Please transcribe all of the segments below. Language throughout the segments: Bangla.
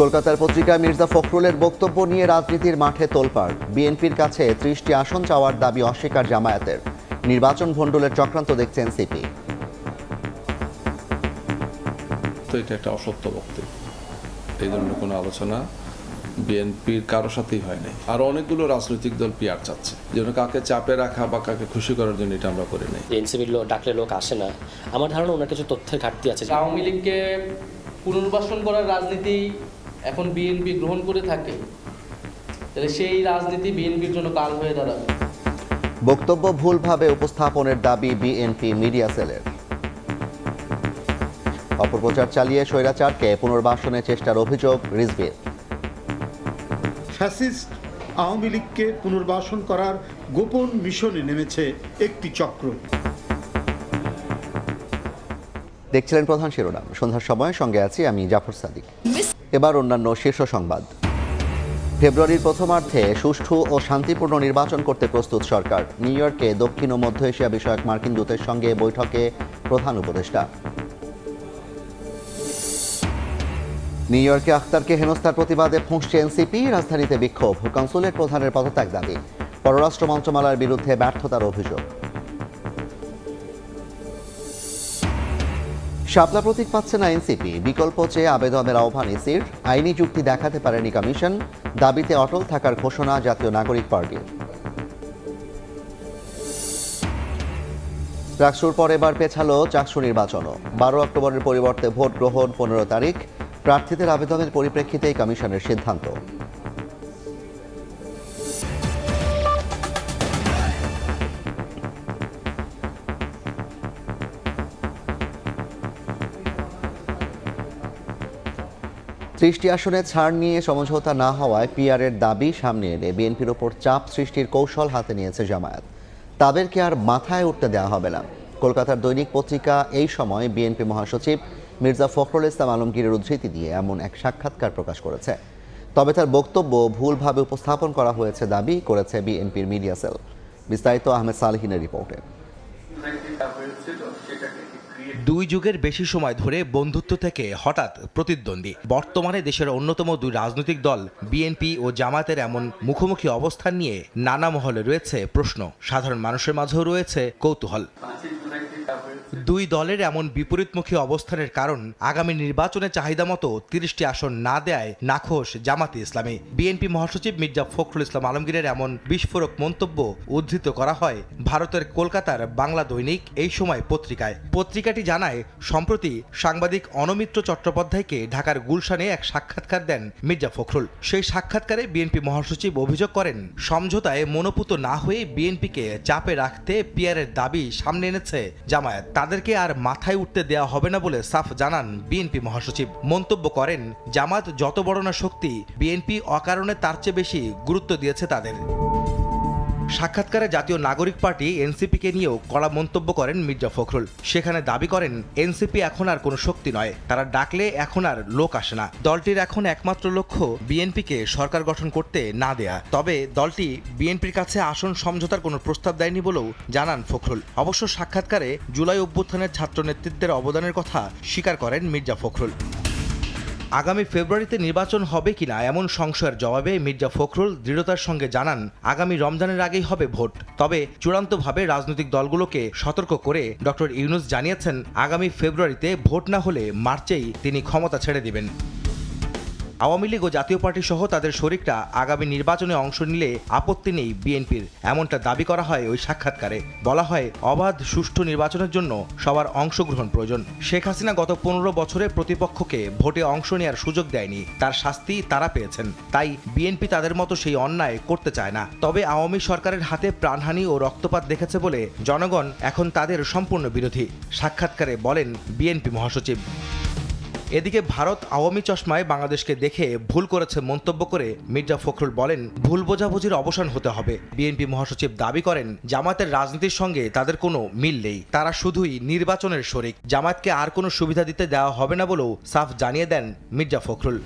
কলকাতার পত্রিকা মির্জা ফখরুলের বক্তব্য নিয়ে রাজনীতির মাঠে তোলপাড়। বিএনপির কাছে ত্রিশটি আসন চাওয়ার দাবি অস্বীকার জামায়াতের। নির্বাচন ভণ্ডুলের চক্রান্ত দেখছে এনসিপি তো এটা একটা অসত্য বক্তব্য। এই ধরনের কোনো আলোচনা বিএনপির কারোর সাথেই হয় নাই। আর অনেকগুলো রাজনৈতিক দল পিয়ার চাচ্ছে। যেন কাকে চাপে রাখা বা কাকে খুশি করার জন্য এটা আমরা করি নাই। যে এনসিবির লোক ডাকলে লোক আসে না। আমার ধারণা ওনার কিছু তথ্যের ঘাটতি আছে। আওয়ামী লীগকে পুনর্বাসন করার রাজনীতি এখন বিএনপি গ্রহণ করে থাকে তাহলে সেই রাজনীতি বিএনপির জন্য কাল হয়ে দাঁড়াবে। বক্তব্য ভুলভাবে উপস্থাপনের দাবি বিএনপি মিডিয়া সেলের। অপপ্রচার চালিয়ে স্বৈরাচারকে পুনর্বাসনের চেষ্টার অভিযোগ রিজভির। ফ্যাসিস্ট আওয়ামী লীগকে পুনর্বাসন করার গোপন মিশনে নেমেছে একটি চক্র। দেখছিলেন প্রধান শিরোনাম। সন্ধ্যার সময় সঙ্গে আছি আমি জাফর সাদিক। এবার অন্যান্য শীর্ষ সংবাদ। ফেব্রুয়ারির প্রথমার্ধে সুষ্ঠু ও শান্তিপূর্ণ নির্বাচন করতে প্রস্তুত সরকার। নিউ ইয়র্কে দক্ষিণ ও মধ্য এশিয়া বিষয়ক মার্কিন দূতের সঙ্গে বৈঠকে প্রধান উপদেষ্টা। নিউ ইয়র্কে আখতারকে হেনস্থার প্রতিবাদে ফুঁসছে এনসিপি, রাজধানীতে বিক্ষোভ। কনসুলেট প্রধানের পদত্যাগ দাবি। পররাষ্ট্র মন্ত্রণালয়ের বিরুদ্ধে ব্যর্থতার অভিযোগ। শাপলা প্রতীক পাচ্ছে না এনসিপি। বিকল্প চেয়ে আবেদনের আহ্বান ইসির আইনি যুক্তি দেখাতে পারেনি কমিশন। দাবিতে অটল থাকার ঘোষণা জাতীয় নাগরিক পার্টির। চাকসুর পর এবার পেছালো চাকসু নির্বাচনও। বারো অক্টোবরের পরিবর্তে ভোট গ্রহণ পনেরো তারিখ। প্রার্থীদের আবেদনের পরিপ্রেক্ষিতেই কমিশনের সিদ্ধান্ত। ত্রিশটি আসনে ছাড় নিয়ে সমঝোতা না হওয়ায় পিআরের দাবি সামনে এনে বিএনপির ওপর চাপ সৃষ্টির কৌশল হাতে নিয়েছে জামায়াত। তাদেরকে আর মাথায় উঠতে দেওয়া হবে না। কলকাতার দৈনিক পত্রিকা এই সময় বিএনপি মহাসচিব মির্জা ফখরুল ইসলাম আলমগীরের উদ্ধৃতি দিয়ে এমন এক সাক্ষাৎকার প্রকাশ করেছে। তবে তার বক্তব্য ভুলভাবে উপস্থাপন করা হয়েছে দাবি করেছে বিএনপির মিডিয়া সেল। বিস্তারিত আহমেদ সালহিনের রিপোর্টে। দুই যুগের বেশি সময় ধরে বন্ধুত্ব থেকে হঠাৎ প্রতিদ্বন্দ্বী। বর্তমানে দেশের অন্যতম দুই রাজনৈতিক দল, বিএনপি ও জামাতের এমন মুখোমুখি অবস্থান নিয়ে নানা মহলে রয়েছে প্রশ্ন। সাধারণ মানুষের মাঝেও রয়েছে কৌতূহল। দুই দলের এমন বিপরীতমুখী অবস্থানের কারণ আগামী নির্বাচনে চাহিদা মতো তিরিশটি আসন না দেয় নাখোশ জামাতে ইসলামী। বিএনপি মহাসচিব মির্জা ফখরুল ইসলাম আলমগীরের এমন বিস্ফোরক মন্তব্য উদ্ধৃত করা হয় ভারতের কলকাতার বাংলা দৈনিক এই সময় পত্রিকায়। পত্রিকাটি জানায়, সম্প্রতি সাংবাদিক অনমিত্র চট্টোপাধ্যায়কে ঢাকার গুলশানে এক সাক্ষাৎকার দেন মির্জা ফখরুল। সেই সাক্ষাৎকারে বিএনপি মহাসচিব অভিযোগ করেন, সমঝোতায় মনোপুত না হয়ে বিএনপিকে চাপে রাখতে পিয়ারের দাবি সামনে এনেছে জামায়াত। তাদেরকে আর মাথায় উঠতে দেওয়া হবে না বলে সাফ জানান বিএনপি মহাসচিব। মন্তব্য করেন, জামাত যত বড় না শক্তি, বিএনপি অকারণে তার চেয়ে বেশি গুরুত্ব দিয়েছে তাদের। সাক্ষাৎকারে জাতীয় নাগরিক পার্টি এনসিপিকে নিয়েও কড়া মন্তব্য করেন মির্জা ফখরুল। সেখানে দাবি করেন, এনসিপি এখন আর কোনো শক্তি নয়। তারা ডাকলে এখন আর লোক আসে না। দলটির এখন একমাত্র লক্ষ্য বিএনপিকে সরকার গঠন করতে না দেয়া। তবে দলটি বিএনপির কাছে আসন সমঝোতার কোনো প্রস্তাব দেয়নি বলেও জানান ফখরুল। অবশ্য সাক্ষাৎকারে জুলাই অভ্যুত্থানের ছাত্র নেতৃত্বের অবদানের কথা স্বীকার করেন মির্জা ফখরুল। আগামী ফেব্রুয়ারিতে নির্বাচন হবে কিনা এমন সংশয়ের জবাবে মির্জা ফখরুল দৃঢ়তার সঙ্গে জানান, আগামী রমজানের আগেই হবে ভোট। তবে চূড়ান্তভাবে রাজনৈতিক দলগুলোকে সতর্ক করে ডক্টর ইউনুস জানিয়েছেন, আগামী ফেব্রুয়ারিতে ভোট না হলে মার্চেই তিনি ক্ষমতা ছেড়ে দিবেন। আওয়ামী লীগ ও জাতীয় পার্টি সহ তাদের শরিকরা আগামী নির্বাচনে অংশ নিলে আপত্তি নেই বিএনপির। এমনটা দাবি করা হয় ওই সাক্ষাৎকারে। বলা হয়, অবাধ, সুষ্ঠু নির্বাচনের জন্য সবার অংশগ্রহণ প্রয়োজন। শেখ হাসিনা গত পনেরো বছরে প্রতিপক্ষকে ভোটে অংশ নেওয়ার সুযোগ দেয়নি। তার শাস্তি তারা পেয়েছেন। তাই বিএনপি তাদের মতো সেই অন্যায় করতে চায় না। তবে আওয়ামী সরকারের হাতে প্রাণহানি ও রক্তপাত দেখেছে বলে জনগণ এখন তাদের সম্পূর্ণ বিরোধী। সাক্ষাৎকারে বলেন বিএনপি মহাসচিব। এদিকে ভারত আওয়ামী চশমায় বাংলাদেশকে দেখে ভুল করেছে মন্তব্য করে মির্জা ফখরুল বলেন, ভুল বোঝাবুঝির অবসান হতে হবে। বিএনপি মহাসচিব দাবি করেন জামাতের রাজনীতির সঙ্গে তাদের কোনো মিল নেই। তারা শুধুই নির্বাচনের শরিক। জামাতকে আর কোনো সুবিধা দিতে দেওয়া হবে না বলেও সাফ জানিয়ে দেন মির্জা ফখরুল।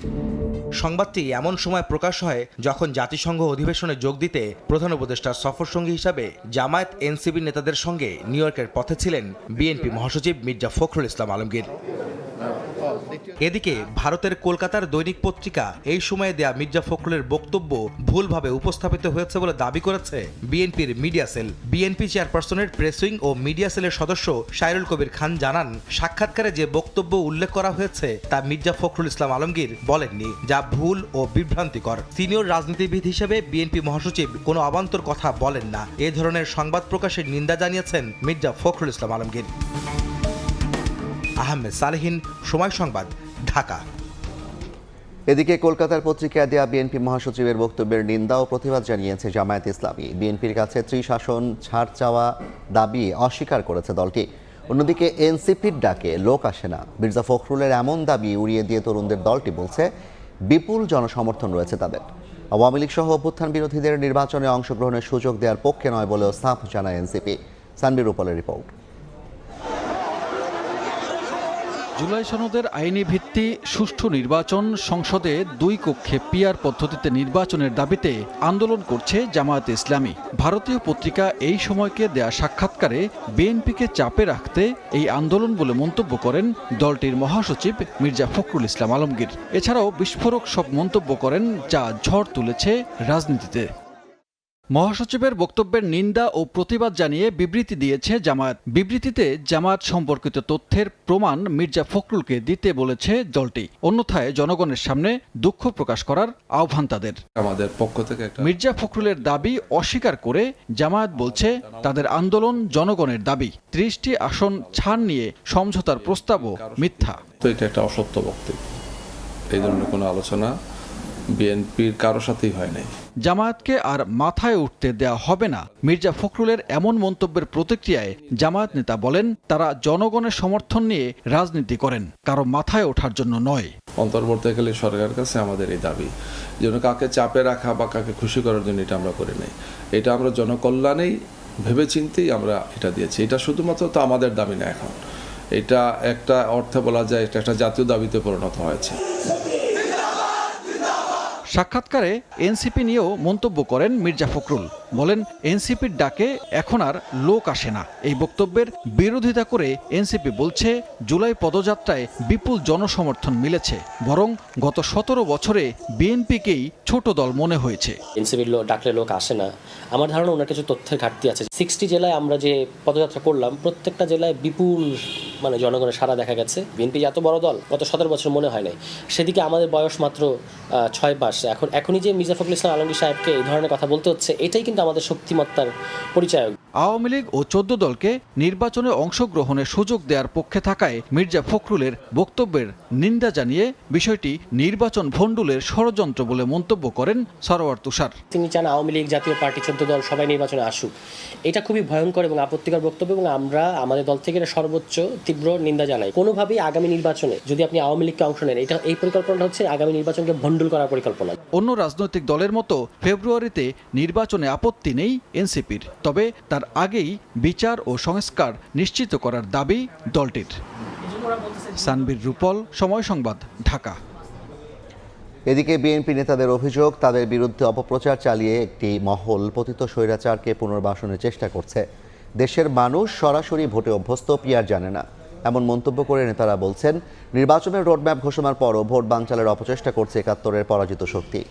সংবাদটি এমন সময় প্রকাশ হয় যখন জাতিসংঘ অধিবেশনে যোগ দিতে প্রধান উপদেষ্টার সফরসঙ্গী হিসাবে জামায়াত এনসিবি নেতাদের সঙ্গে নিউ ইয়র্কের পথে ছিলেন বিএনপি মহাসচিব মির্জা ফখরুল ইসলাম আলমগীর। এদিকে ভারতের কলকাতার দৈনিক পত্রিকা এই সময়ে দেয়া মির্জা ফখরুলের বক্তব্য ভুলভাবে উপস্থাপিত হয়েছে বলে দাবি করেছে বিএনপির মিডিয়া সেল। বিএনপি চেয়ারপারসনের প্রেসউইং ও মিডিয়া সেলের সদস্য সাইরুল কবির খান জানান, সাক্ষাৎকারে যে বক্তব্য উল্লেখ করা হয়েছে তা মির্জা ফখরুল ইসলাম আলমগীর বলেননি, যা ভুল ও বিভ্রান্তিকর। সিনিয়র রাজনীতিবিদ হিসেবে বিএনপি মহাসচিব কোনো অবান্তর কথা বলেন না। এ ধরনের সংবাদ প্রকাশের নিন্দা জানিয়েছেন মির্জা ফখরুল ইসলাম আলমগীর। আহমেদ সালেহিন, সময় সংবাদ। ঢাকা। এদিকে কলকাতার পত্রিকায় দেয়া বিএনপি মহাসচিবের বক্তব্যের নিন্দা ও প্রতিবাদ জানিয়েছে জামায়াত ইসলামী। বিএনপির কাছে ত্রিশাসন, ছাড় চাওয়া দাবি অস্বীকার করেছে দলটি। অন্যদিকে এনসিপির ডাকে লোক আসে না। মির্জা ফখরুলের এমন দাবি উড়িয়ে দিয়ে তরুণদের দলটি বলছে, বিপুল জনসমর্থন রয়েছে তাদের। আওয়ামী লীগ সহ অভ্যুত্থান বিরোধীদের নির্বাচনে অংশগ্রহণের সুযোগ দেওয়ার পক্ষে নয় বলেও সাফ জানায় এনসিপি। সানবির রূপলের রিপোর্ট। জুলাই সনদের আইনি ভিত্তি, সুষ্ঠু নির্বাচন, সংসদে দুই কক্ষে পিয়ার পদ্ধতিতে নির্বাচনের দাবিতে আন্দোলন করছে জামায়াত ইসলামী। ভারতীয় পত্রিকা এই সময়কে দেয়া সাক্ষাৎকারে বিএনপিকে চাপে রাখতে এই আন্দোলন বলে মন্তব্য করেন দলটির মহাসচিব মির্জা ফখরুল ইসলাম আলমগীর। এছাড়াও বিস্ফোরক সব মন্তব্য করেন যা ঝড় তুলেছে রাজনীতিতে। মহাসচিবের বক্তব্যের নিন্দা ও প্রতিবাদ জানিয়ে বিবৃতি দিয়েছে জামায়াত। বিবৃতিতে জামায়াত সম্পর্কিত তথ্যের প্রমাণ মির্জা ফখরুলকে দিতে বলেছে দলটি। অন্যথায় জনগণের সামনে দুঃখ প্রকাশ করার আহ্বান তাদের। আমাদের পক্ষ থেকে মির্জা ফখরুলের দাবি অস্বীকার করে জামায়াত বলছে তাদের আন্দোলন জনগণের দাবি। ত্রিশটি আসন ছাড় নিয়ে সমঝোতার প্রস্তাবও মিথ্যা। তো এটা একটা অসত্য বক্তব্য। এই ধরনের কোনো আলোচনা বিএনপির কারও সাথেই হয় নাই। জামায়াতকে আর মাথায় উঠতে দেয়া হবে না। মির্জা ফখরুলের এমন মন্তব্যের প্রতিক্রিয়ায় জামায়াত নেতা বলেন তারা জনগণের সমর্থন নিয়ে রাজনীতি করেন কারও মাথায় ওঠার জন্য নয়। অন্তর্বর্তীকালীন সরকারের কাছে আমাদের এই দাবি যেন কাকে চাপে রাখা বা কাকে খুশি করার জন্য এটা আমরা করে নাই। এটা আমরা জনকল্যাণেই ভেবেচিন্তেই আমরা এটা দিয়েছি। এটা শুধুমাত্র তো আমাদের দাবি না এখন। এটা একটা অর্থে বলা যায় এটা একটা জাতীয় দাবিতে পরিণত হয়েছে। সাক্ষাৎকারে এনসিপি নিয়েও মন্তব্য করেন মির্জা ফখরুল। বলেন, এনসিপির ডাকে এখন আর লোক আসে না। এই বক্তব্যের বিরোধিতা করে এনসিপি বলছে, জুলাই পদযাত্রায় বিপুল জনসমর্থন মিলেছে, বরং গত সতেরো বছরে বিএনপিকেই ছোট দল মনে হয়েছে। এনসিপির লোক ডাকলে লোক আসে না। আমার ধারণা ওনার কিছু তথ্যের ঘাটতি আছে। সিক্সটি জেলায় আমরা যে পদযাত্রা করলাম, প্রত্যেকটা জেলায় বিপুল মানে জনগণের সারা দেখা গেছে। বিএনপি এত বড় দল গত সতেরো বছর মনে হয় নাই। সেদিকে আমাদের বয়স মাত্র ছয় মাস। এখন এখনই যে মির্জা ফখরুল ইসলাম আলমগীর সাহেবকে এই ধরনের কথা বলতে হচ্ছে এটাই কিন্তু আমাদের শক্তিমত্তার পরিচয় আওয়ামী লীগ ও চোদ্দ দলকে নির্বাচনে অংশগ্রহণের সুযোগ দেওয়ার পক্ষে থাকায় মির্জা ফখরুলের বক্তব্যের নিন্দা জানিয়ে বিষয়টি নির্বাচন ভণ্ডুলের ষড়যন্ত্র বলে মন্তব্য করেন সরোয়ার তুষার। তিনি চান আওয়ামী লীগ জাতীয় পার্টি চোদ্দ দল সবাই নির্বাচনে আসুক। এটা খুবই ভয়ঙ্কর এবং আপত্তিকর বক্তব্য এবং আমরা আমাদের দল থেকে সর্বোচ্চ তীব্র নিন্দা জানাই। কোনোভাবেই আগামী নির্বাচনে যদি আপনি আওয়ামী লীগকে অংশ নেন এটা এই পরিকল্পনাটা হচ্ছে আগামী নির্বাচনকে ভণ্ডুল করার পরিকল্পনা। অন্য রাজনৈতিক দলের মতো ফেব্রুয়ারিতে নির্বাচনে আপত্তি নেই এনসিপির তবে তার আগেই বিচার ও সংস্কার নিশ্চিত করার দাবি দলটির। সানবির রূপল সময় সংবাদ ঢাকা। এদিকে বিএনপি নেতাদের অভিযোগ তাদের বিরুদ্ধে অপপ্রচার চালিয়ে একটি মহল পতিত স্বৈরাচারকে পুনর্বাসনের চেষ্টা করছে। দেশের মানুষ সরাসরি ভোটে অভ্যস্ত পিয়ার জানে না। এমন মন্তব্য করে নেতারা বলছেন নির্বাচনের রোডম্যাপ ঘোষণার পরও ভোট বানচালের অপচেষ্টা করছে একাত্তরের পরাজিত শক্তি।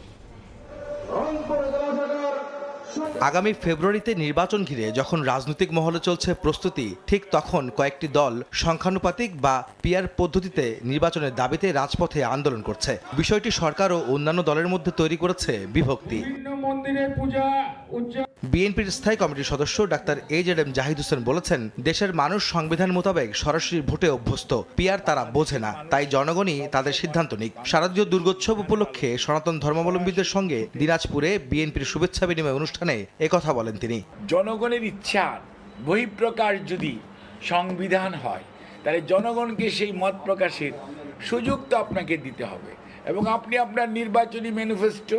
আগামী ফেব্রুয়ারিতে নির্বাচন ঘিরে যখন রাজনৈতিক মহলে চলছে প্রস্তুতি ঠিক তখন কয়েকটি দল সংখ্যানুপাতিক বা পিয়ার পদ্ধতিতে নির্বাচনের দাবিতে রাজপথে আন্দোলন করছে। বিষয়টি সরকার ও অন্যান্য দলের মধ্যে তৈরি করেছে বিভক্তি। বিএনপির স্থায়ী কমিটির সদস্য doctor A Z M Zahid Hossain বলেছেন, দেশের মানুষ সংবিধান মোতাবেক সরাসরি ভোটে অভ্যস্ত। পিয়ার তারা বোঝে না, তাই জনগণই তাদের সিদ্ধান্ত নিক। শারদীয় দুর্গোৎসব উপলক্ষে সনাতন ধর্মাবলম্বীদের সঙ্গে দিনাজপুরে বিএনপির শুভেচ্ছা বিনিময় অনুষ্ঠানে একথা বলেন তিনি। জনগণের ইচ্ছা, বহিঃপ্রকাশ যদি সংবিধান হয়, তাহলে জনগণকে সেই মত প্রকাশের সুযোগ তো আপনাকে দিতে হবে। এবং আপনি আপনার নির্বাচনী ম্যানিফেস্টো,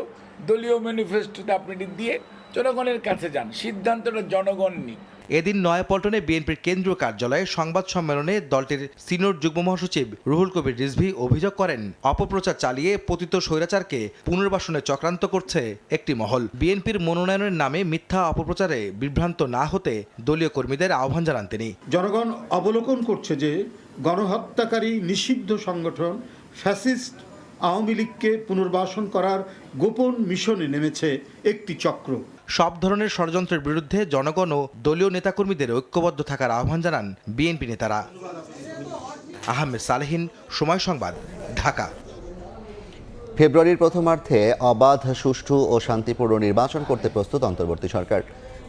দলীয় ম্যানিফেস্টোতে আপনি দিয়ে জনগণের কাছে যান সিদ্ধান্তটা জনগণ নিক। এদিন নয়াপল্টনে বিএনপির কেন্দ্রীয় কার্যালয়ে সংবাদ সম্মেলনে দলটির সিনিয়র যুগ্ম মহাসচিব রুহুল কবির রিজভি অভিযোগ করেন অপপ্রচার চালিয়ে পতিত স্বৈরাচারকে পুনর্বাসনে চক্রান্ত করছে একটি মহল। বিএনপির মনোনয়নের নামে মিথ্যা অপপ্রচারে বিভ্রান্ত না হতে দলীয় কর্মীদের আহ্বান জানান তিনি। জনগণ অবলোকন করছে যে গণহত্যাকারী নিষিদ্ধ সংগঠন ফ্যাসিস্ট আওয়ামী লীগকে পুনর্বাসন করার গোপন মিশনে নেমেছে একটি চক্র। সব ধরনের ষড়যন্ত্রের বিরুদ্ধে জনগণ ও দলীয় নেতাকর্মীদের ঐক্যবদ্ধ থাকার আহ্বান জানান বিএনপি নেতারা। আহমেদ সালেহিন সময় সংবাদ ঢাকা। ফেব্রুয়ারির প্রথমার্ধে অবাধ সুষ্ঠু ও শান্তিপূর্ণ নির্বাচন করতে প্রস্তুত অন্তর্বর্তী সরকার।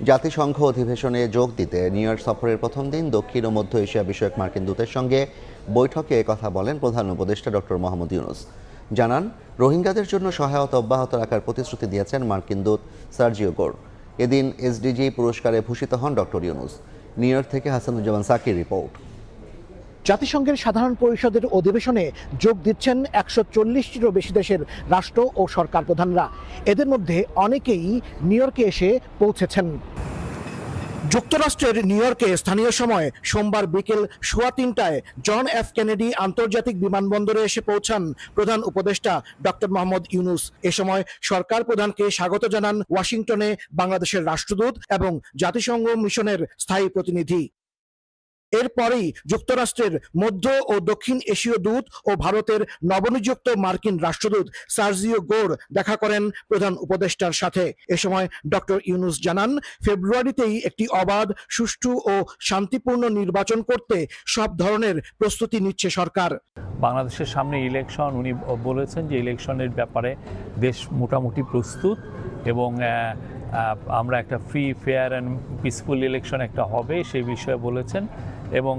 জাতিসংঘ অধিবেশনে যোগ দিতে নিউ ইয়র্ক সফরের প্রথম দিন দক্ষিণ ও মধ্য এশিয়া বিষয়ক মার্কিন দূতের সঙ্গে বৈঠকে কথা বলেন প্রধান উপদেষ্টা ডক্টর মোহাম্মদ ইউনুস। জানান, রোহিঙ্গাদের জন্য সহায়তা অব্যাহত রাখার প্রতিশ্রুতি দিয়েছেন মার্কিন দূত সার্জিও গোর এদিন এসডিজি পুরস্কারে ভূষিত হন ডক্টর ইউনুস। নিউ ইয়র্ক থেকে হাসানুজ্জামান সাকির রিপোর্ট। জাতিসংঘের সাধারণ পরিষদের অধিবেশনে যোগ দিচ্ছেন একশো চল্লিশটিরও বেশি দেশের রাষ্ট্র ও সরকার প্রধানরা। এদের মধ্যে অনেকেই নিউ ইয়র্কে এসে পৌঁছেছেন। যুক্তরাষ্ট্রের নিউ ইয়র্কে স্থানীয় সময় সোমবার বিকেল সোয়া তিনটায় জন এফ কেনেডি আন্তর্জাতিক বিমানবন্দরে এসে পৌঁছান প্রধান উপদেষ্টা ডক্টর মোহাম্মদ ইউনুস। এ সময় সরকার প্রধানকে স্বাগত জানান ওয়াশিংটনে বাংলাদেশের রাষ্ট্রদূত এবং জাতিসংঘ মিশনের স্থায়ী প্রতিনিধি। এরপরেই যুক্তরাষ্ট্রের মধ্য ও দক্ষিণ এশীয় দূত ও ভারতের নবনিযুক্ত মার্কিন রাষ্ট্রদূত সার্জিও গোর দেখা করেন প্রধান উপদেষ্টার সাথে। এ সময় ডক্টর ইউনুস জানান, ফেব্রুয়ারিতেই একটি অবাধ, সুষ্ঠু ও শান্তিপূর্ণ নির্বাচন করতে সব ধরনের প্রস্তুতি নিচ্ছে সরকার। বাংলাদেশের সামনে ইলেকশন, উনি বলেছেন যে ইলেকশনের ব্যাপারে দেশ মোটামুটি প্রস্তুত এবং আমরা একটা free fair and peaceful election একটা হবে সেই বিষয়ে বলেছেন। এবং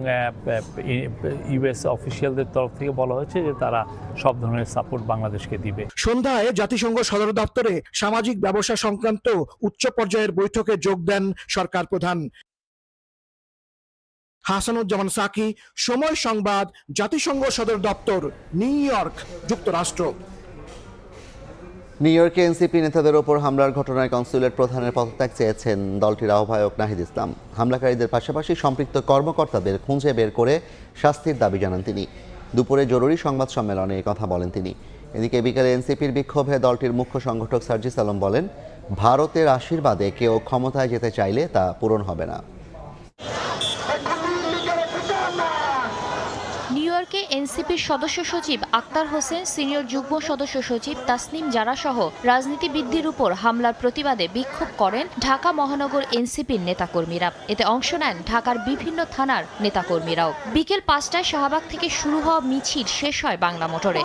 ইউএস অফিসিয়ালদের তরফ থেকে বলা হয়েছে যে তারা সব ধরনের সাপোর্ট বাংলাদেশকে দিবে। সন্ধ্যায় জাতিসংঘ সদর দপ্তরে সামাজিক ব্যবসা সংক্রান্ত উচ্চ পর্যায়ের বৈঠকে যোগ দেন সরকার প্রধান। হাসানুজ্জামান সাকি, সময় সংবাদ, জাতিসংঘ সদর দপ্তর, নিউ ইয়র্ক, যুক্তরাষ্ট্র। নিউ ইয়র্কে এনসিপি নেতাদের ওপর হামলার ঘটনায় কনসুলেট প্রধানের পদত্যাগ চেয়েছেন দলটির আহ্বায়ক নাহিদ ইসলাম। হামলাকারীদের পাশাপাশি সম্পৃক্ত কর্মকর্তাদের খুঁজে বের করে শাস্তির দাবি জানান তিনি। দুপুরে জরুরি সংবাদ সম্মেলনে কথা বলেন তিনি। এদিকে বিকেলে এনসিপির বিক্ষোভে দলটির মুখ্য সংগঠক সার্জিস আলম বলেন, ভারতের আশীর্বাদে কেউ ক্ষমতায় যেতে চাইলে তা পূরণ হবে না। ইয়র্কে এনসিপির সদস্য সচিব আক্তার হোসেন, সিনিয়র যুগ্ম সদস্য সচিব তাসনিম জারা সহ রাজনীতিবিদদের উপর হামলার প্রতিবাদে বিক্ষোভ করেন ঢাকা মহানগর এনসিপির নেতাকর্মীরা। এতে অংশ নেন ঢাকার বিভিন্ন থানার নেতাকর্মীরাও। বিকেল পাঁচটায় শাহবাগ থেকে শুরু হওয়া মিছিল শেষ হয় বাংলা মোটরে।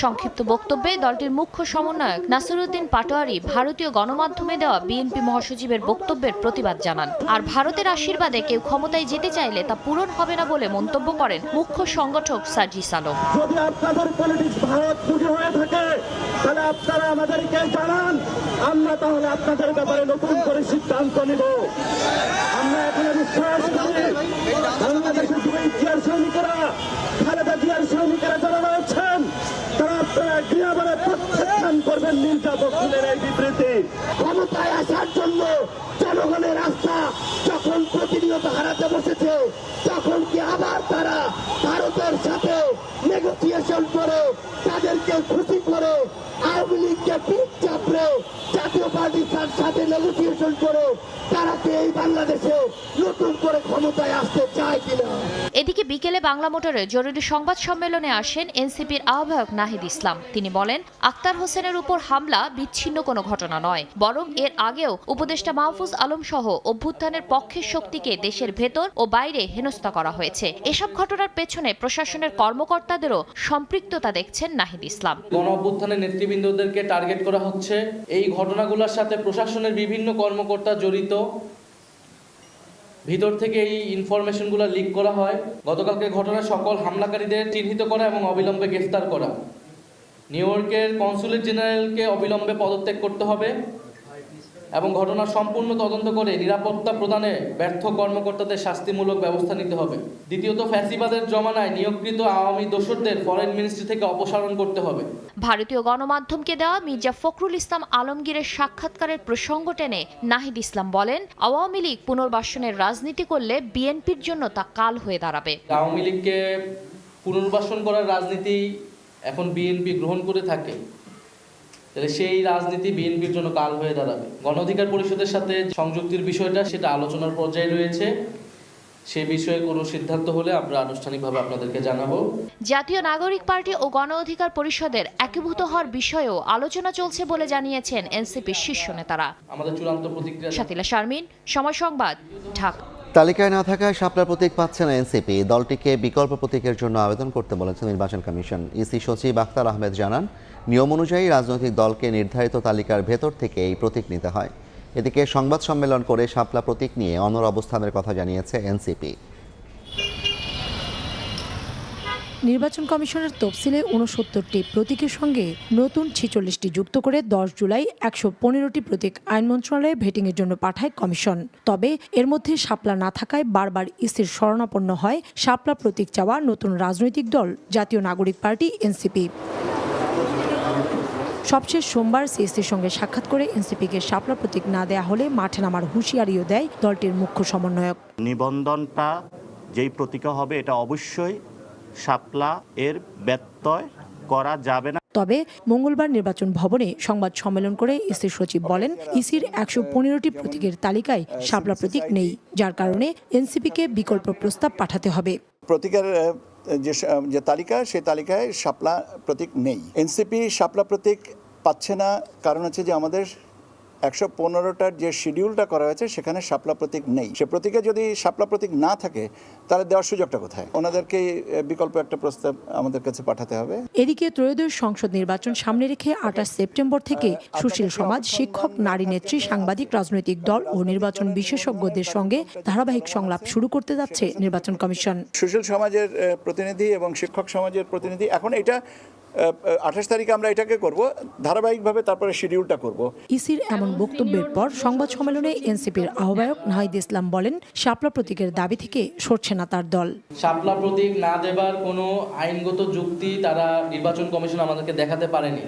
সংক্ষিপ্ত বক্তব্যে দলটির মুখ্য সমন্বয়ক নাসিরুদ্দিন পাটোয়ারি ভারতীয় গণমাধ্যমে দেওয়া বিএনপি মহাসচিবের বক্তব্যের প্রতিবাদ জানান। আর ভারতের আশীর্বাদে কেউ ক্ষমতায় যেতে চাইলে তা পূরণ হবে না বলে মন্তব্য করেন মুখ্য সংগঠক সার্জিস আলম। যদি আপনাদের পলিটিক্স ভারত খুঁজে হয়ে থাকে, তাহলে আপনারা আমাদেরকে জানান। আমরা তাহলে আপনাদের ব্যাপারে নতুন করে সিদ্ধান্ত নিব। আমরা এখানে বিশ্বাস করি বাংলাদেশের খালেদা জিয়ার যারা রয়েছেন তারা প্রত্যাখ্যান করবেন নির্যাতনের এই বিবৃতি। ক্ষমতায় আসার জন্য জনগণের আস্থা যখন প্রতিনিয়ত হারাতে বসেছে, তখন কি আবার তারা ভারতের সাথে নেগোসিয়েশন করে, তাদেরকে খুশি করে, আওয়ামী লীগকে পিঠ চাপড়ে জাতীয় পার্টির সাথে নেগোসিয়েশন করে, তারা কি এই বাংলাদেশে নতুন করে ক্ষমতায় আসতে চায় কিনা? এদিকে বিকেলে বাংলা মোটরে জরুরি সংবাদ সম্মেলনে আসেন এনসিপির আহ্বায়ক নাহিদ ইসলাম। তিনি বলেন, আক্তার হোসেনের উপর হামলা বিচ্ছিন্ন কোনো ঘটনা নয়, বরং এর আগেও উপদেষ্টা মাহফুজ আলম সহ অভ্যুত্থানের পক্ষের শক্তিকে দেশের ভেতর ও বাইরে হেনস্থা করা হয়েছে। এসব ঘটনার পেছনে প্রশাসনের কর্মকর্তাদেরও সম্পৃক্ততা দেখছেন নাহিদ ইসলাম। গণ অভ্যুত্থানের নেতৃবৃন্দদেরকে টার্গেট করা হচ্ছে। এই ঘটনাগুলোর সাথে প্রশাসনের বিভিন্ন কর্মকর্তা জড়িত। ভিতর থেকে এই ইনফরমেশনগুলো লিক করা হয়। গতকালকে ঘটনার সকল হামলাকারীদের চিহ্নিত করা এবং অবিলম্বে গ্রেফতার করা। নিউ ইয়র্কের কনসুলেট জেনারেলকে অবিলম্বে পদত্যাগ করতে হবে। এবং ঘটনার সম্পূর্ণ তদন্ত করে নিরাপত্তা প্রদানে ব্যর্থ কর্মকর্তাদের শাস্তিমূলক ব্যবস্থা নিতে হবে। দ্বিতীয়ত ফ্যাসিবাদের জমানায় নিয়োগকৃত আওয়ামী দোসরদের ফরেন মিনিস্ট্রি থেকে অপসারণ করতে হবে। ভারতীয় গণমাধ্যমকে দেওয়া মির্জা ফখরুল ইসলাম আলমগীরের সাক্ষাৎকারের প্রসঙ্গ টেনে নাহিদ ইসলাম বলেন আওয়ামী লীগ পুনর্বাসনের রাজনীতি করলে বিএনপির জন্য তা কাল হয়ে দাঁড়াবে। আওয়ামী লীগকে পুনর্বাসন করার রাজনীতি এখন বিএনপি গ্রহণ করে থাকে। তাহলে সেই রাজনীতি বিএনপির জন্য কাল হয়ে দাঁড়াবে। গণ অধিকার পরিষদের সাথে সংযুক্তির বিষয়টা সেটা আলোচনার পর্যায়ে রয়েছে। সে বিষয়ে কোনো সিদ্ধান্ত হলে আমরা আনুষ্ঠানিকভাবে আপনাদেরকে জানাব। জাতীয় নাগরিক পার্টি ও গণ অধিকার পরিষদের একীভূত হওয়ার বিষয়েও আলোচনা চলছে বলে জানিয়েছেন এনসিপির শীর্ষ নেতারা। আমাদের চূড়ান্ত প্রতিক্রিয়া শাতিলা শারমিন সময় সংবাদ ঢাকা। তালিকায় না থাকায় শাপলা প্রতীক পাচ্ছে না এনসিপি। দলটিকে বিকল্প প্রতীকের জন্য আবেদন করতে বলেছে নির্বাচন কমিশন। ইসি সচিব আখতার আহমেদ জানান নিয়ম অনুযায়ী রাজনৈতিক দলকে নির্ধারিত তালিকার ভেতর থেকে এই প্রতীক নিতে হয়। এদিকে সংবাদ সম্মেলন করে শাপলা প্রতীক নিয়ে অনর অবস্থানের কথা জানিয়েছে এনসিপি। নির্বাচন কমিশনের তফসিলে উনসত্তরটি প্রতীকের সঙ্গে নতুন ছেচল্লিশটি যুক্ত করে দশ জুলাই একশো পনেরোটি প্রতীক আইন মন্ত্রণালয়ে ভেটিংয়ের জন্য পাঠায় কমিশন। তবে এর মধ্যে শাপলা না থাকায় বারবার ইসির শরণাপন্ন হয় শাপলা প্রতীক চাওয়া নতুন রাজনৈতিক দল, জাতীয় নাগরিক পার্টি, এনসিপি। সবশেষ সোমবার সিএসির সঙ্গে সাক্ষাৎ করে এনসিপিকে শাপলা প্রতীক না দেয়া হলে মাঠে নামার হুঁশিয়ারিও দেয় দলটির মুখ্য সমন্বয়ক। নিবন্ধনটা যেই প্রতীকা হবে এটা অবশ্যই শাপলা এর ব্যত্যয় করা যাবে না। তবে মঙ্গলবার নির্বাচন ভবনে সংবাদ সম্মেলন করে ইসির সচিব বলেন ইসির একশো পনেরোটি প্রতীকের তালিকায় শাপলা প্রতীক নেই যার কারণে এনসিপিকে বিকল্প প্রস্তাব পাঠাতে হবে। প্রতীকের যে যে তালিকা, সেই তালিকায় শাপলা প্রতীক নেই। এনসিপি শাপলা প্রতীক পাচ্ছে না, কারণ হচ্ছে যে আমাদের একশো পনেরোটার যে শিডিউলটা করা হয়েছে সেখানে শাপলা প্রতীক নেই। সে প্রতীকে যদি শাপলা প্রতীক না থাকে তাহলে দেওয়ার সুযোগটা কোথায়? ওনাদেরকে বিকল্প একটা প্রস্তাব আমাদের কাছে পাঠাতে হবে। এদিকে ত্রয়োদশ সংসদ নির্বাচন সামনে রেখে আঠাশ সেপ্টেম্বর থেকে সুশীল সমাজ শিক্ষক নারী নেত্রী সাংবাদিক রাজনৈতিক দল ও নির্বাচন বিশেষজ্ঞদের সঙ্গে ধারাবাহিক সংলাপ শুরু করতে যাচ্ছে নির্বাচন কমিশন। সুশীল সমাজের প্রতিনিধি এবং শিক্ষক সমাজের প্রতিনিধি এখন এটা আঠাশ তারিখে আমরা এটাকে করব ধারাবাহিকভাবে তারপরে শিডিউলটা করব। ইসির এমন বক্তব্যের পর সংবাদ সম্মেলনে এনসিপির আহ্বায়ক নাহিদ ইসলাম বলেন শাপলা প্রতীকের দাবি থেকে সরছে না তার দল। শাপলা প্রতীক না দেবার কোনো আইনগত যুক্তি তারা নির্বাচন কমিশন আমাদেরকে দেখাতে পারেনি।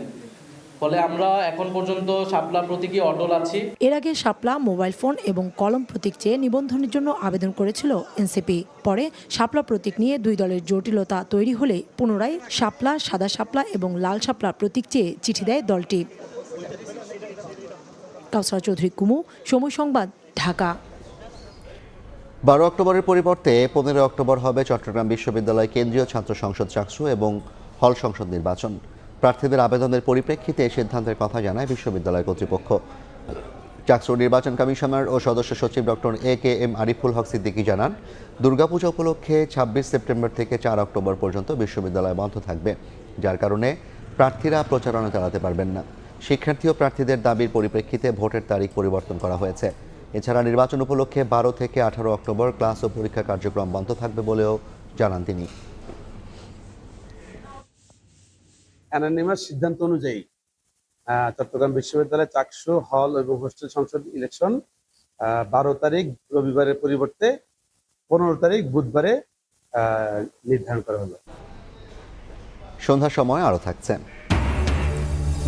ফলে আমরা এখন পর্যন্ত শাপলা প্রতীকই অটল আছি? এর আগে শাপলা মোবাইল ফোন এবং কলম প্রতীক চেয়ে নিবন্ধনের জন্য আবেদন করেছিল এনসিপি। পরে শাপলা প্রতীক নিয়ে দুই দলের জটিলতা তৈরি হলে পুনরায় শাপলা সাদা শাপলা এবং লাল শাপলা প্রতীক চেয়ে চিঠি দেয় দলটি। কাউসার চৌধুরী কুমু সময় সংবাদ ঢাকা। বারো অক্টোবরের পরিবর্তে পনেরো অক্টোবর হবে চট্টগ্রাম বিশ্ববিদ্যালয় কেন্দ্রীয় ছাত্র সংসদ চাকসু এবং হল সংসদ নির্বাচন। প্রার্থীদের আবেদনের পরিপ্রেক্ষিতে এই সিদ্ধান্তের কথা জানায় বিশ্ববিদ্যালয় কর্তৃপক্ষ। চাকসু নির্বাচন কমিশনার ও সদস্য সচিব doctor A K M Ariful Haque Siddiqui জানান, দুর্গাপূজা উপলক্ষে ছাব্বিশ সেপ্টেম্বর থেকে চার অক্টোবর পর্যন্ত বিশ্ববিদ্যালয় বন্ধ থাকবে, যার কারণে প্রার্থীরা প্রচারণা চালাতে পারবেন না। শিক্ষার্থী ও প্রার্থীদের দাবির পরিপ্রেক্ষিতে ভোটের তারিখ পরিবর্তন করা হয়েছে। এছাড়া নির্বাচন উপলক্ষে বারো থেকে আঠারো অক্টোবর ক্লাস ও পরীক্ষা কার্যক্রম বন্ধ থাকবে বলেও জানান তিনি। অ্যানোনিমাস সিদ্ধান্ত অনুযায়ী চট্টগ্রাম বিশ্ববিদ্যালয় চাকসু হল এবং হোস্টেল সংসদ ইলেকশন বারো তারিখ রবিবারের পরিবর্তে পনেরো তারিখ বুধবারে নির্ধারণ করা হলো। সন্ধ্যার সময় আরও থাকছে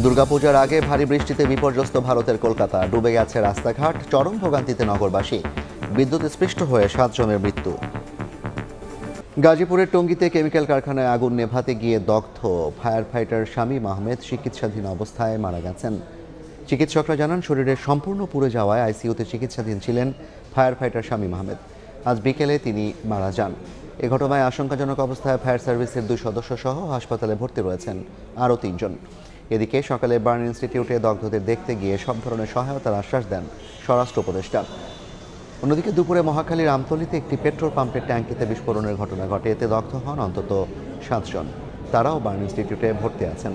দুর্গাপূজার আগে ভারী বৃষ্টিতে বিপর্যস্ত ভারতের কলকাতা। ডুবে গেছে রাস্তাঘাট, চরম ভোগান্তিতে নগরবাসী। বিদ্যুৎ স্পৃষ্ট হয়ে সাতজনের মৃত্যু। গাজীপুরের টঙ্গীতে কেমিক্যাল কারখানায় আগুন নেভাতে গিয়ে দগ্ধ ফায়ার ফাইটার শামীম আহমেদ চিকিৎসাধীন অবস্থায় মারা গেছেন। চিকিৎসকরা জানান শরীরের সম্পূর্ণ পুড়ে যাওয়ায় আইসিইউতে চিকিৎসাধীন ছিলেন ফায়ার ফাইটার শামীম আহমেদ। আজ বিকেলে তিনি মারা যান। এ ঘটনায় আশঙ্কাজনক অবস্থায় ফায়ার সার্ভিসের দুই সদস্য সহ হাসপাতালে ভর্তি রয়েছেন আরও তিনজন। এদিকে সকালে বার্ন ইনস্টিটিউটে দগ্ধদের দেখতে গিয়ে সব ধরনের সহায়তার আশ্বাস দেন স্বরাষ্ট্র উপদেষ্টা। অন্যদিকে দুপুরে মহাখালীর আমতলিতে একটি পেট্রোল পাম্পের ট্যাঙ্কিতে বিস্ফোরণের ঘটনা ঘটে, এতে দগ্ধ হন অন্তত সাতজন। তারাও বার্ন ইনস্টিটিউটে ভর্তি আছেন।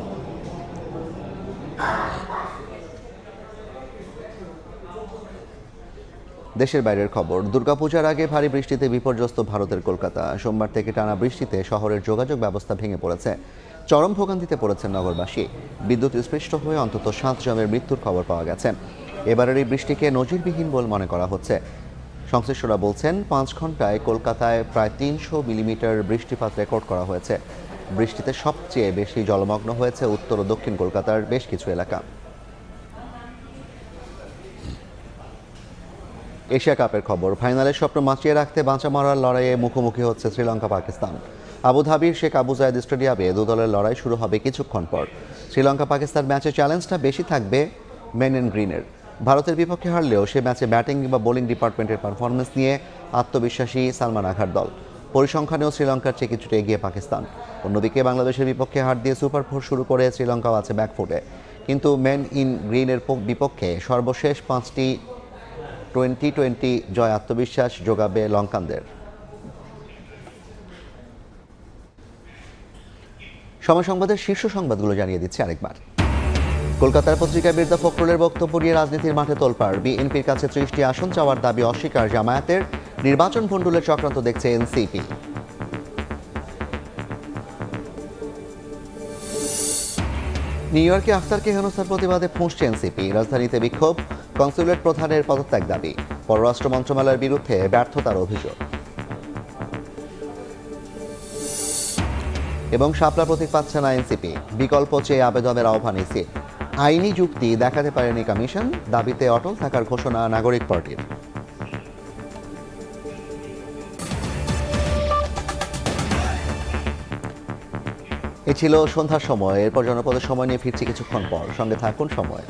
দেশের বাইরের খবর, দুর্গাপূজার আগে ভারী বৃষ্টিতে বিপর্যস্ত ভারতের কলকাতা। সোমবার থেকে টানা বৃষ্টিতে শহরের যোগাযোগ ব্যবস্থা ভেঙে পড়েছে। চরম ভোগান্তিতে পড়েছেন নগরবাসী। বিদ্যুৎ স্পৃষ্ট হয়ে অন্তত সাত জনের মৃত্যুর খবর পাওয়া গেছে। এবারের এই বৃষ্টিকে নজিরবিহীন বলে মনে করা হচ্ছে। সংশ্লিষ্টরা বলছেন, পাঁচ ঘন্টায় কলকাতায় প্রায় তিনশো মিলিমিটার বৃষ্টিপাত রেকর্ড করা হয়েছে। বৃষ্টিতে সবচেয়ে বেশি জলমগ্ন হয়েছে উত্তর ও দক্ষিণ কলকাতার বেশ কিছু এলাকা। এশিয়া কাপের খবর ফাইনালের স্বপ্ন বাঁচিয়ে রাখতে বাঁচা মারার লড়াইয়ে মুখোমুখি হচ্ছে শ্রীলঙ্কা, পাকিস্তান। আবুধাবির শেখ আবু জায়দ স্টেডিয়ামে দু দলের লড়াই শুরু হবে কিছুক্ষণ পর। শ্রীলঙ্কা, পাকিস্তান ম্যাচে চ্যালেঞ্জটা বেশি থাকবে মেন এন্ড গ্রিনের। ভারতের বিপক্ষে হারলেও সে ম্যাচে ব্যাটিং কিংবা বোলিং ডিপার্টমেন্টের পারফরমেন্স নিয়ে আত্মবিশ্বাসী সালমান আখার দল। পরিসংখ্যানেও শ্রীলঙ্কার চেয়ে কিছুটা এগিয়ে পাকিস্তান। অন্যদিকে বাংলাদেশের বিপক্ষে হার দিয়ে সুপার ফোর শুরু করে শ্রীলঙ্কাও আছে ব্যাকফুটে। কিন্তু মেন ইন গ্রিনের বিপক্ষে সর্বশেষ পাঁচটি টোয়েন্টি টোয়েন্টি জয় আত্মবিশ্বাস যোগাবে লঙ্কানদের। সময় সংবাদের শীর্ষ সংবাদগুলো জানিয়ে দিচ্ছে আরেকবার। কলকাতার পত্রিকায় বীরদা ফখরুলের বক্তব্য নিয়ে রাজনীতির মাঠে তোলপাড়। বিএনপির কাছে ত্রিশটি আসন চাওয়ার দাবি অস্বীকার জামায়াতের। নির্বাচন ভণ্ডুলের চক্রান্ত দেখছে এনসিপি। নিউ ইয়র্কে আখতারকে হেনস্থার প্রতিবাদে ফুঁসছে এনসিপি। রাজধানীতে বিক্ষোভ, কনসুলেট প্রধানের পদত্যাগ দাবি। পররাষ্ট্র মন্ত্রণালয়ের বিরুদ্ধে ব্যর্থতার অভিযোগ। এবং শাপলা প্রতীক পাচ্ছে না এনসিপি। বিকল্প চেয়ে আবেদনের আহ্বান ইসির আইনি যুক্তি দেখাতে পারেনি কমিশন, দাবিতে অটল থাকার ঘোষণা নাগরিক পার্টির। এ ছিল সন্ধ্যার সময়, এরপর জনপদের সময় নিয়ে ফিরছি কিছুক্ষণ পর। সঙ্গে থাকুন সময়